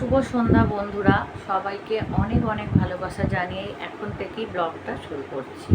শুভ সন্ধ্যা বন্ধুরা। সবাইকে অনেক অনেক ভালোবাসা জানিয়ে এখন থেকেই ব্লগটা শুরু করছি।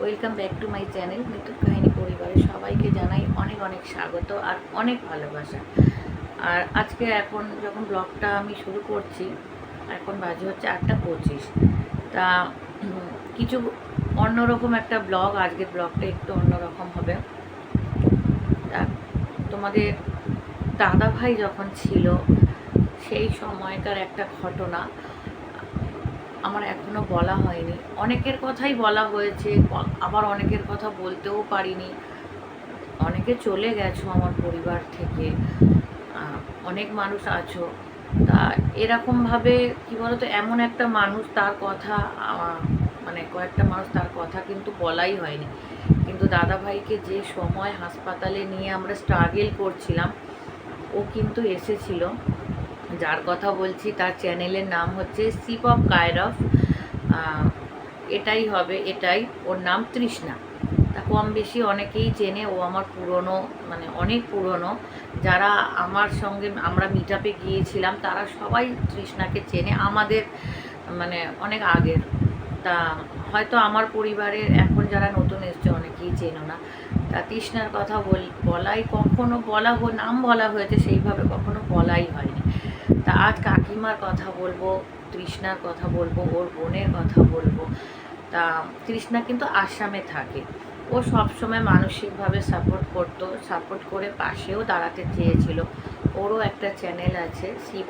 Welcome back to my channel Mitu Kahini পরিবারে সবাইকে জানাই অনেক অনেক স্বাগত আর অনেক ভালোবাসা। আর আজকে এখন যখন ব্লগটা আমি শুরু করছি, এখন বাজে হচ্ছে আটটা পঁচিশ। তা, কিছু অন্যরকম একটা ব্লগ, আজকের ব্লগটা একটু অন্যরকম হবে। তা, তোমাদের দাদা ভাই যখন ছিল সেই সময়কার একটা ঘটনা, আমার এখনও বলা হয়নি। অনেকের কথাই বলা হয়েছে, আবার অনেকের কথা বলতেও পারিনি। অনেকে চলে গেছো আমার পরিবার থেকে অনেক মানুষ আছো। তা এরকমভাবে কি বলতো, এমন একটা মানুষ তার কথা মানে কয়েকটা মানুষ তার কথা কিন্তু বলাই হয়নি। কিন্তু দাদা ভাইকে যে সময় হাসপাতালে নিয়ে আমরা স্ট্রাগেল করছিলাম, ও কিন্তু এসেছিল। যার কথা বলছি তার চ্যানেলের নাম হচ্ছে সিপ অফ কায়রফ এটাই হবে, এটাই। ওর নাম তৃষ্ণা। তা কম বেশি অনেকেই চেনে, ও আমার পুরনো মানে অনেক পুরনো। যারা আমার সঙ্গে আমরা মিট আপে গিয়েছিলাম, তারা সবাই তৃষ্ণাকে চেনে। আমাদের মানে অনেক আগের। তা হয়তো আমার পরিবারের এখন যারা নতুন এসছে, অনেকেই চেনো না। তা তৃষ্ণার কথা বল, বলাই কখনো বলা নাম বলা হয়েছে, সেইভাবে কখনো বলাই হয়নি। তা আজ কাকিমার কথা বলব, তৃষ্ণার কথা বলব, ওর বোনের কথা বলব। তা তৃষ্ণা কিন্তু আসামে থাকে। ও সবসময় মানসিকভাবে সাপোর্ট করতো সাপোর্ট করে পাশেও দাঁড়াতে চেয়েছিল। ওরও একটা চ্যানেল আছে সিপ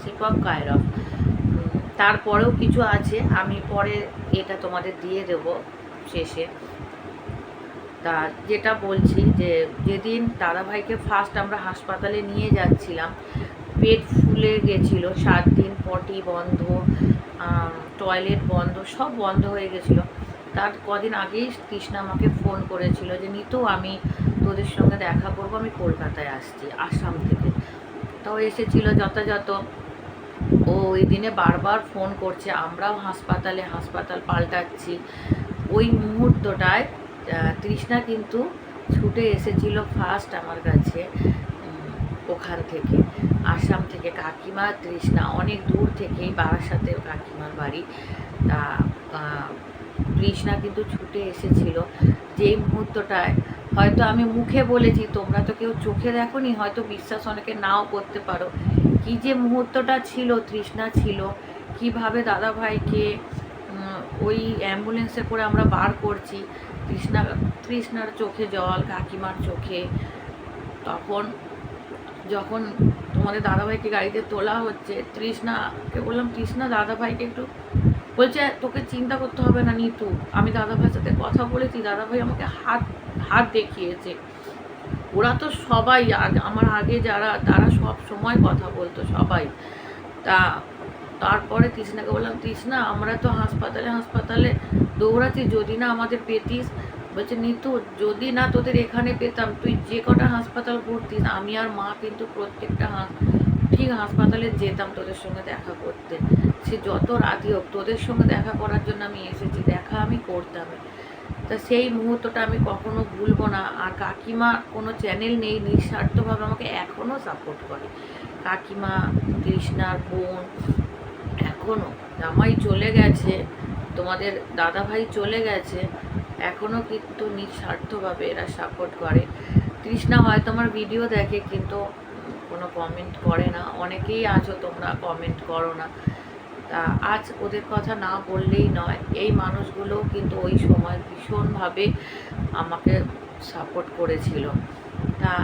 সিপ অফ কায়রফ। তারপরেও কিছু আছে, আমি পরে এটা তোমাদের দিয়ে দেব শেষে। তা যেটা বলছি যে, যেদিন দাদাভাইকে ফার্স্ট আমরা হাসপাতালে নিয়ে যাচ্ছিলাম পেট ফুলে গেছিল, সাত দিন পটি বন্ধ টয়লেট বন্ধ, সব বন্ধ হয়ে গেছিল। তার কদিন আগেই কৃষ্ণা আমাকে ফোন করেছিল যে, নিতু, আমি তোদের সঙ্গে দেখা করব, আমি কলকাতায় আসছি, আসাম থেকে। তাও এসেছিল যথাযথ। ও ওই দিনে বারবার ফোন করছে, আমরাও হাসপাতালে, হাসপাতাল পাল্টাচ্ছি। ওই মুহূর্তটায় তৃষ্ণা কিন্তু ছুটে এসেছিল ফার্স্ট আমার কাছে। ওখান থেকে। আসাম থেকে কাকিমা, তৃষ্ণা অনেক দূর থেকেই বারাসাতে কাকিমার বাড়ি। তা তৃষ্ণা কিন্তু ছুটে এসেছিল। যেই মুহূর্তটায় হয়তো আমি মুখে বলেছি, তোমরা তো কেউ চোখে দেখোনি, হয়তো বিশ্বাস অনেকে নাও করতে পারো। কি যে মুহূর্তটা ছিল, তৃষ্ণা ছিল। কীভাবে দাদা ভাইকে ওই অ্যাম্বুলেন্সে করে আমরা বার করছি। তৃষ্ণা, তৃষ্ণার চোখে জল, কাকিমার চোখে। তখন যখন তোমাদের দাদাভাইকে গাড়িতে তোলা হচ্ছে, তৃষ্ণাকে বললাম, তৃষ্ণা, দাদাভাইকে একটু বলছে, তোকে চিন্তা করতে হবে না নিতু, আমি দাদাভাইয়ের সাথে কথা বলেছি, দাদাভাই আমাকে হাত হাত দেখিয়েছে। ওরা তো সবাই আমার আগে যারা, তারা সব সময় কথা বলতো সবাই। তা, তারপরে তৃষ্ণাকে বললাম, তৃষ্ণা, আমরা তো হাসপাতালে হাসপাতালে দৌড়াচ্ছি, যদি না আমাদের পেতিস বলছে, নিতু, যদি না তোদের এখানে পেতাম, তুই যে কটা হাসপাতাল ঘুরতিস, আমি আর মা কিন্তু প্রত্যেকটা ঠিক হাসপাতালে যেতাম তোদের সঙ্গে দেখা করতে। সে যত রাতি হোক, তোদের সঙ্গে দেখা করার জন্য আমি এসেছি, দেখা আমি করতাম। তা সেই মুহূর্তটা আমি কখনো ভুলবো না। আর কাকিমা কোনো চ্যানেল নেই, নিঃস্বার্থভাবে আমাকে এখনও সাপোর্ট করে। কাকিমা কৃষ্ণার বোন এখনও জামাই চলে গেছে, তোমাদের দাদাভাই চলে গেছে এখনও কিন্তু নিঃস্বার্থভাবে এরা সাপোর্ট করে। তৃষ্ণা হয়তো আমার ভিডিও দেখে কিন্তু কোনো কমেন্ট করে না। অনেকেই আছো তোমরা কমেন্ট করো না। তা আজ ওদের কথা না বললেই নয়, এই মানুষগুলো কিন্তু ওই সময় ভীষণভাবে আমাকে সাপোর্ট করেছিল। তা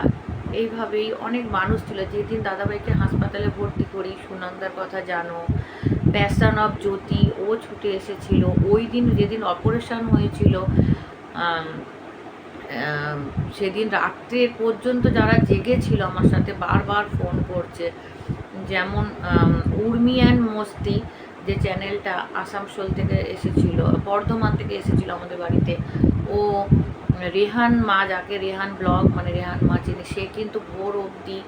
এইভাবেই অনেক মানুষ ছিল। যেদিন দাদাভাইকে হাসপাতালে ভর্তি করি, সুনন্দার কথা জানো প্যাশন অফ জ্যোতি, ও ছুটে এসেছিল। ওই দিন যেদিন অপারেশন হয়েছিল সেদিন রাত্রে পর্যন্ত যারা জেগেছিল আমার সাথে বারবার ফোন করছে। যেমন উর্মি অ্যান্ড মস্তি যে চ্যানেলটা আসানসোল থেকে এসেছিল, বর্ধমান থেকে এসেছিল আমাদের বাড়িতে, ও রেহান মা যাকে রেহান ব্লগ মানে রেহান মা চিনি সে কিন্তু ভোর অবধি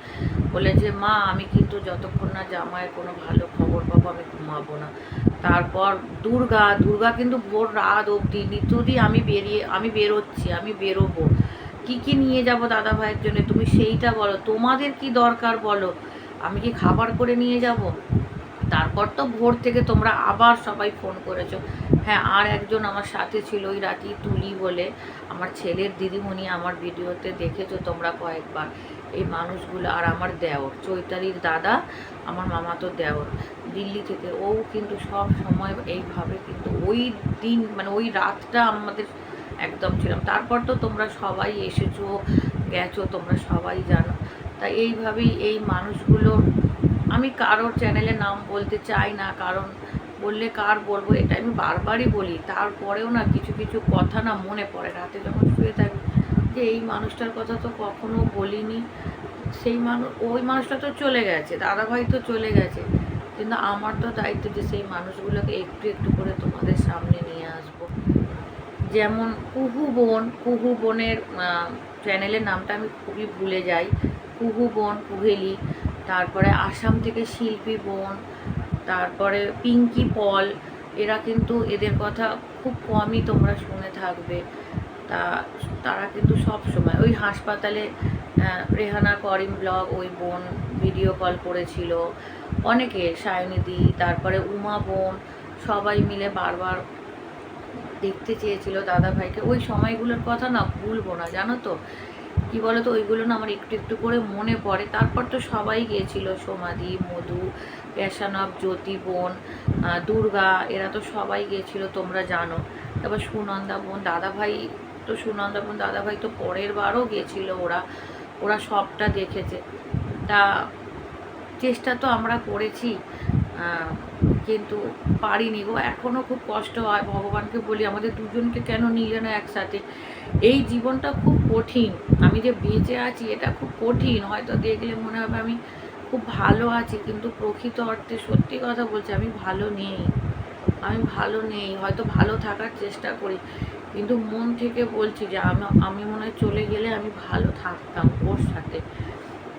বলেছে মা, আমি কিন্তু যতক্ষণ না জামাইয়ের কোনো ভালো খবর পাবো, আমি ঘুমাবো না। তারপর দুর্গা দুর্গা কিন্তু ভোর রাত অবধি নিতুদি আমি বেরিয়ে, আমি বেরোচ্ছি, আমি বেরোবো। কি কি নিয়ে যাব দাদা ভাইয়ের জন্য? তুমি সেইটা বলো। তোমাদের কি দরকার বলো? আমি কি খাবার করে নিয়ে যাব? তারপর তো ভোর থেকে তোমরা আবার সবাই ফোন করেছ। হ্যাঁ আর একজন আমার সাথে ছিল, ওই রাতি তুলি বলে। আমার ছেলের দিদিমণি আমার ভিডিওতে দেখেছ তোমরা কয়েকবার। এই মানুষগুলো আর আমার দেওর, চৈতালির দাদা, আমার মামাতো দেওর। দিল্লি থেকে ও কিন্তু সব সময় এইভাবে কিন্তু ওই দিন মানে ওই রাতটা আমাদের একদম ছিলাম তারপর তো তোমরা সবাই এসেছ, গেছো, তোমরা সবাই জানো। তা এইভাবেই এই মানুষগুলো আমি কারোর চ্যানেলে নাম বলতে চাই না, কারণ বললে কার বলব এটা আমি বারবারই বলি। তারপরেও না কিছু কিছু কথা না মনে পড়ে। রাতে যখন শুয়ে থাকি, যে এই মানুষটার কথা তো কখনো বলিনি, সেই মানুষ ওই মানুষটা তো চলে গেছে, দাদাভাই তো চলে গেছে। কিন্তু আমার তো দায়িত্ব যে সেই মানুষগুলোকে একটু একটু করে তোমাদের সামনে নিয়ে আসব। যেমন কুহু বোন, কুহু বোনের চ্যানেলের নামটা আমি খুবই ভুলে যাই। কুহু বোন, কুহেলি তারপরে আসাম থেকে শিল্পী বোন, তারপরে পিঙ্কি পল, এরা কিন্তু এদের কথা খুব কমই তোমরা শুনে থাকবে। তা, তারা কিন্তু সব সময়, ওই হাসপাতালে রেহানা করিম ব্লগ, ওই বোন ভিডিও কল করেছিল। অনেকে সায়নিধি তারপরে উমা বোন, সবাই মিলে বারবার দেখতে চেয়েছিল দাদা ভাইকে ওই সময়গুলোর কথা না ভুলবো না, জানো তো? কি বলো তো ওইগুলো না আমার একটু একটু করে মনে পড়ে। তারপর তো সবাই গিয়েছিল সমাধি মধু, পেশানব, জ্যোতি, বোন দুর্গা, এরা তো সবাই গিয়েছিল, তোমরা জানো। তারপর সুনন্দা বোন, দাদা ভাই তো সুনন্দা বোন, দাদা ভাই তো পরের বারও গিয়েছিল ওরা। ওরা সবটা দেখেছে। তা চেষ্টা তো আমরা করেছি কিন্তু পারিনি গো। এখনও খুব কষ্ট হয়, ভগবানকে বলি, আমাদের দুজনকে কেন নিলে না একসাথে? এই জীবনটা খুব কঠিন। আমি যে বেঁচে আছি, এটা খুব কঠিন। হয়তো দেখলে মনে হবে আমি খুব ভালো আছি, কিন্তু প্রকৃত অর্থে সত্যি কথা বলছি, আমি ভালো নেই। আমি ভালো নেই, হয়তো ভালো থাকার চেষ্টা করি, কিন্তু মন থেকে বলছি যে আমি আমি মনে হয় চলে গেলে আমি ভালো থাকতাম ওর সাথে।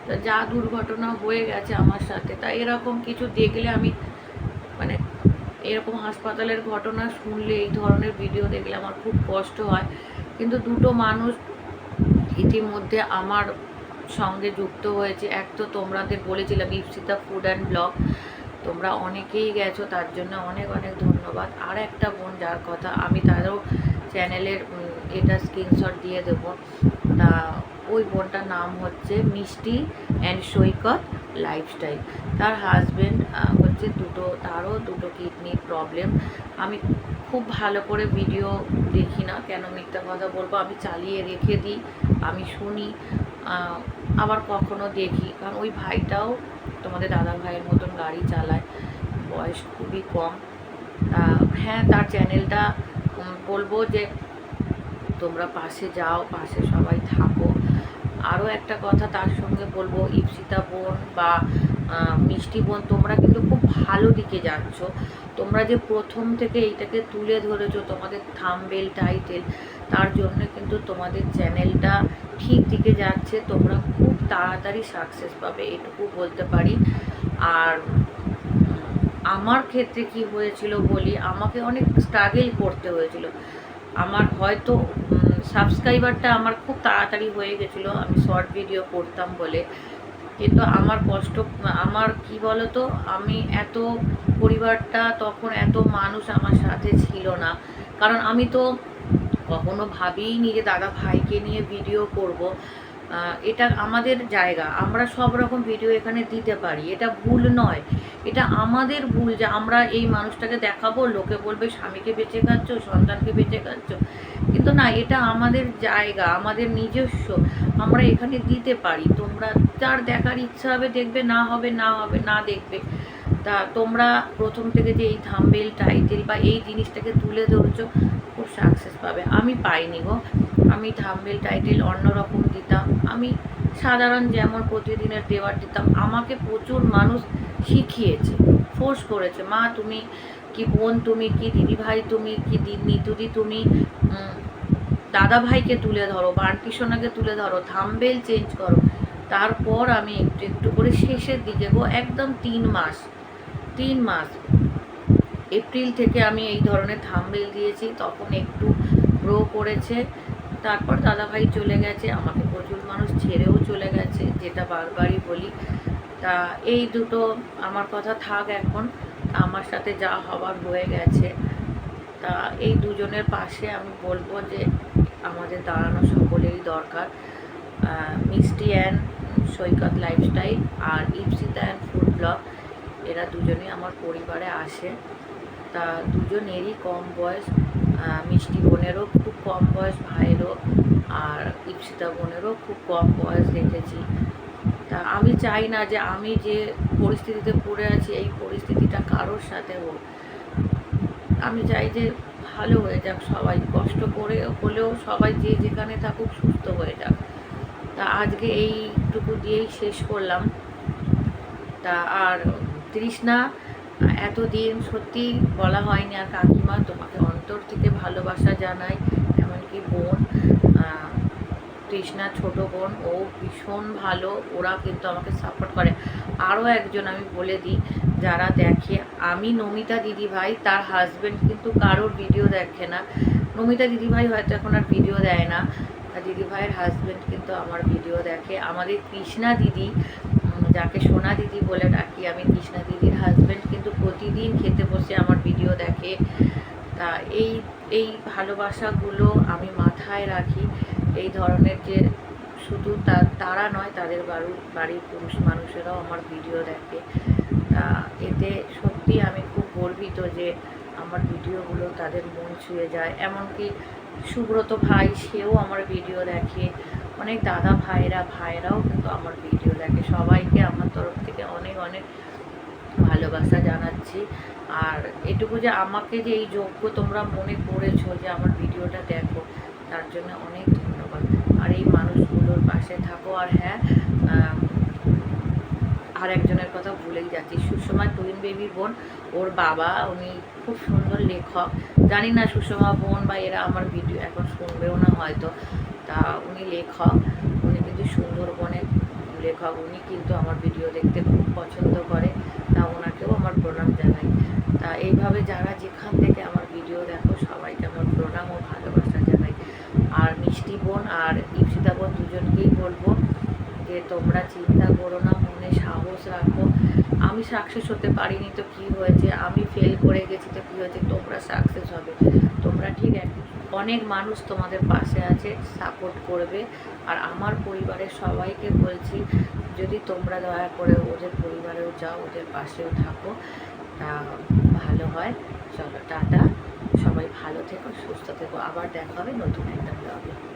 তা যা দুর্ঘটনা হয়ে গেছে আমার সাথে, তা এরকম কিছু দেখলে আমি মানে এরকম হাসপাতালের ঘটনা শুনলে, এই ধরনের ভিডিও দেখলে আমার খুব কষ্ট হয়। কিন্তু দুটো মানুষ ইতিমধ্যে আমার সঙ্গে যুক্ত হয়েছে। এক তো তোমাদের বলেছিলাম ইপসিতা ফুড অ্যান্ড ব্লগ। তোমরা অনেকেই গেছো, তার জন্য অনেক অনেক ধন্যবাদ। আর একটা বোন, যার কথা আমি তারও চ্যানেলের এটা স্ক্রিনশট দিয়ে দেবো। তা ওই বোনটার নাম হচ্ছে মিষ্টি অ্যান্ড সৈকত লাইফস্টাইল। তার হাজবেন্ড হচ্ছে দুটো, তারও দুটো কিডনির প্রবলেম আমি খুব ভালো করে ভিডিও দেখি না, কেন মিথ্যা কথা বলব? আমি চালিয়ে রেখে দিই, আমি শুনি। আবার কখনো দেখি। কারণ ওই ভাইটাও তোমাদের দাদা ভাইয়ের মতন গাড়ি চালায়। বয়স খুবই কম। হ্যাঁ তার চ্যানেলটা বলব যে তোমরা পাশে যাও, পাশে সবাই থাকো। আরও একটা কথা তার সঙ্গে বলব, ইপসিতা বোন বা মিষ্টি বোন, তোমরা কিন্তু খুব ভালো দিকে যাচ্ছ। তোমরা যে প্রথম থেকে এইটাকে তুলে ধরেছো তোমাদের থামবেল, টাইটেল, তার জন্য কিন্তু তোমাদের চ্যানেলটা ঠিক দিকে যাচ্ছে। তোমরা খুব তাড়াতাড়ি সাকসেস পাবে, এটুকু বলতে পারি। আর আমার ক্ষেত্রে কি হয়েছিল বলি, আমাকে অনেক স্ট্রাগেল করতে হয়েছিল। আমার হয়তো সাবস্ক্রাইবারটা আমার খুব তাড়াতাড়ি হয়ে গেছিল, আমি শর্ট ভিডিও করতাম বলে। কিন্তু আমার কষ্ট, আমার কি বলতো, আমি এত পরিবারটা তখন এত মানুষ আমার সাথে ছিল না। কারণ আমি তো কখনো ভাবিই নিজে দাদা ভাইকে নিয়ে ভিডিও করব। এটা আমাদের জায়গা। আমরা সব রকম ভিডিও এখানে দিতে পারি। এটা ভুল নয়। এটা আমাদের ভুল যে আমরা এই মানুষটাকে দেখাবো, লোকে বলবে, স্বামীকে বেঁচে খাচ্ছ, সন্তানকে বেঁচে খাচ্ছ। কিন্তু না, এটা আমাদের জায়গা, আমাদের নিজস্ব। আমরা এখানে দিতে পারি। তোমরা যার দেখার ইচ্ছা হবে দেখবে, না হবে না হবে, না দেখবে। তা তোমরা প্রথম থেকে যে এই থাম্বেল টাইটেল বা এই জিনিসটাকে তুলে ধরছো, খুব সাকসেস পাবে। আমি পাইনি গো। আমি থাম্বেল টাইটেল অন্যরকম দিতাম। আমি সাধারণ যেমন প্রতিদিনের দেওয়ার দিতাম, আমাকে প্রচুর মানুষ শিখিয়েছে ফোর্স করেছে, মা, তুমি কি বোন, তুমি কি দিদি ভাই তুমি কি নিতুদি তুমি দাদা ভাইকে তুলে ধরো বান্টি সোনাকে তুলে ধরো থাম্বেল চেঞ্জ করো। তারপর আমি একটু একটু করে শেষের দিকে গো, একদম তিন মাস তিন মাস, এপ্রিল থেকে আমি এই ধরনের থাম্বেল দিয়েছি, তখন একটু গ্রো করেছে। তারপর দাদাভাই চলে গেছে, আমাকে প্রচুর মানুষ ছেড়েও চলে গেছে, যেটা বারবারই বলি। তা এই দুটো আমার কথা থাক এখন, আমার সাথে যা হবার হয়ে গেছে। তা এই দুজনের পাশে আমি বলব যে আমাদের দাঁড়ানো সকলেরই দরকার। মিষ্টি অ্যান্ড সৈকত লাইফস্টাইল আর ইপসিতা অ্যান্ড ফুড ব্লগ, এরা দুজনেই আমার পরিবারে আসে। তা দুজনেরই কম বয়স। মিষ্টি বোনেরও খুব কম বয়স, ভাইয়েরও, আর ইপসিতা বোনেরও খুব কম বয়স দেখেছি। তা আমি চাই না যে আমি যে পরিস্থিতিতে পড়ে আছি, এই পরিস্থিতিটা কারোর সাথে হোক। আমি চাই যে ভালো হয়ে যাক সবাই, কষ্ট করে হলেও সবাই যে যেখানে থাকুক সুস্থ হয়ে যাক। তা আজকে এইটুকু দিয়েই শেষ করলাম। তা আর তৃষ্ণা এতদিন সত্যি বলা হয়নি, আর কাকিমা, তোমাকে অন্তর থেকে ভালোবাসা জানাই। এমনকি বোন কৃষ্ণা ছোট বোন, ও ভীষণ ভালো, ওরা কিন্তু আমাকে সাপোর্ট করে। আরও একজন আমি বলে দিই, যারা দেখে, আমি নমিতা দিদিভাই তার হাজবেন্ড কিন্তু কারোর ভিডিও দেখে না। নমিতা দিদিভাই হয়তো এখন আর ভিডিও দেয় না দিদিভাইয়ের হাজবেন্ড কিন্তু আমার ভিডিও দেখে। আমাদের কৃষ্ণা দিদি যাকে সোনা দিদি বলে ডাকি, আমি কৃষ্ণা দিদির হাজবেন্ড কিন্তু প্রতিদিন খেতে বসে আমার ভিডিও দেখে। তা এই এই ভালোবাসাগুলো আমি মাথায় রাখি। এই ধরনের যে শুধু তারা নয়, তাদের বাড়ির বাড়ির পুরুষ মানুষেরাও আমার ভিডিও দেখে। তা এতে সত্যি আমি খুব গর্বিত যে আমার ভিডিওগুলো তাদের মন ছুঁয়ে যায়। এমনকি সুব্রত ভাই, সেও আমার ভিডিও দেখে। অনেক দাদা ভাইরা ভাইরাও কিন্তু আমার ভিডিও দেখে। সবাইকে আমার তরফ থেকে অনেক অনেক ভালোবাসা জানাচ্ছি। আর এটুকু যে আমাকে যে এই যোগ্য তোমরা মনে করেছ যে আমার ভিডিওটা দেখো, তার জন্য অনেক ধন্যবাদ। আর এই মানুষগুলোর পাশে থাকো। আর হ্যাঁ আর একজনের কথা ভুলেই যাচ্ছি। সুষমা টুইন বেবি বোন, ওর বাবা, উনি খুব সুন্দর লেখক। জানি না সুষমা বোন বা এরা আমার ভিডিও এখন শুনবেও না হয়তো। তা উনি লেখক, উনি কিন্তু সুন্দর সুন্দরবনের লেখক। উনি কিন্তু আমার ভিডিও দেখতে খুব পছন্দ করে, তা ওনাকেও আমার প্রণাম জানাই। তা এইভাবে যারা যেখান থেকে আমার ভিডিও দেখো, সবাইকে আমার প্রণাম ও ভালোবাসা জানাই। আর মিষ্টি বোন আর ইপসিতা বোন দুজনকেই বলব যে তোমরা চিন্তা করো না মনে সাহস রাখো আমি সাকসেস হতে পারিনি, তো কি হয়েছে? আমি ফেল করে গেছি, তো কী হয়েছে? তোমরা সাকসেস হবে। তোমরা ঠিক অনেক মানুষ তোমাদের পাশে আছে সাপোর্ট করবে। আর আমার পরিবারের সবাইকে বলছি, যদি তোমরা দয়া করে ওদের পরিবারেও যাও, ওদের পাশেও থাকো, তা ভালো হয়। চলো, টাটা। সবাই ভালো থেকো, সুস্থ থেকো। আবার দেখা হবে নতুন একটা ব্লগে